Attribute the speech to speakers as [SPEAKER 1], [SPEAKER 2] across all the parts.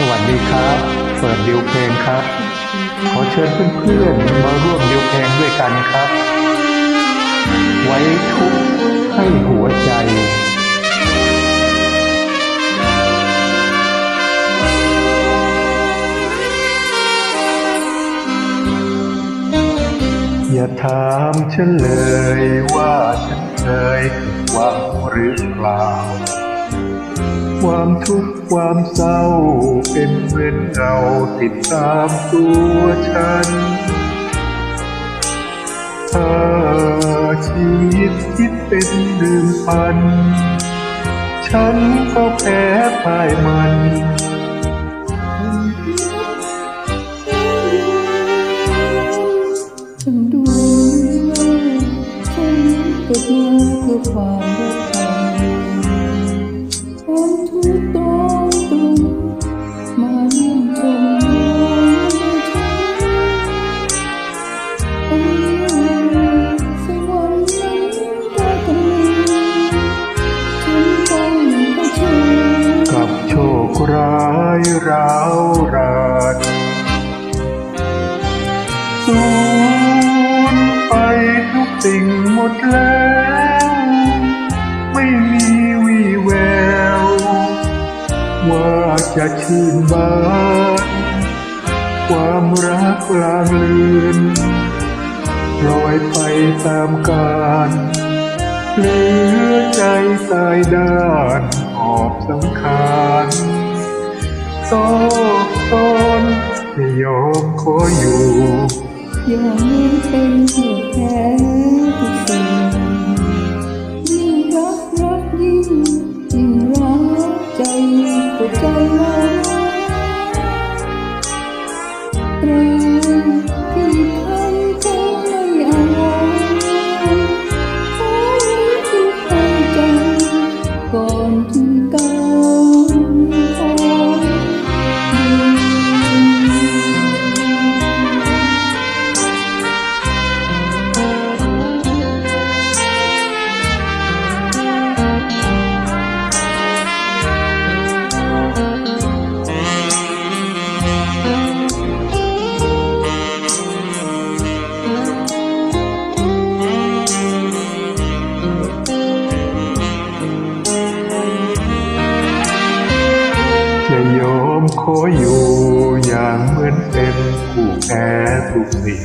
[SPEAKER 1] สวัสดีครับ เปิดดิวเพลงครับ ขอเชิญเพื่อนๆมาร่วมดิวเพลงด้วยกันครับ ไว้ทุกข์ให้หัวใจอย่าถามฉันเลยว่าฉันเคยผิดหวังหรือเปล่า ความทุกข์ความเศร้า เป็นเหมือนเงาติดตามตัวฉันถ้าชีวิตคิดเป็นดื่มปัน ฉันก็แพ้พ่ายมัน
[SPEAKER 2] ฉันดูว่าฉันเกิดมาเพื่อความรักาย
[SPEAKER 1] ร้าวรานสูญไปทุกสิ่งหมดแล้ว ไม่มีวี่แวว ว่าจะชื่นบานความรักลางเลือนลอยไปตามกาลเหลือใจตายด้านหอบสังขาร โซกตนจะยอมขออยู่
[SPEAKER 2] ยอมเป็นผู้แพ้ทุกสิ่งยิ่งรักรักยิ่งยิ่งรักใจหัวใจเราตราที่คำเข ออ
[SPEAKER 1] ยู่อย่างเหมือนเป็นผู้แพ้ทุกสิ่ง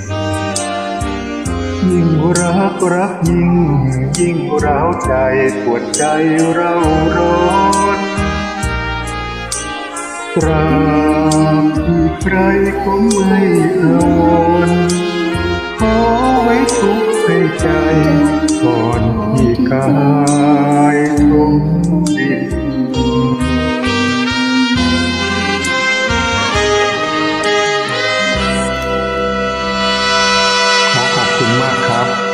[SPEAKER 1] ยิ่งรักรักยิ่ง ยิ่งร้าวใจปวดใจเราร้อนตราบที่ใครก็ไม่อาวรณ์ขอไว้ทุกข์ให้ใจก่อนที่กา คุณมากครับ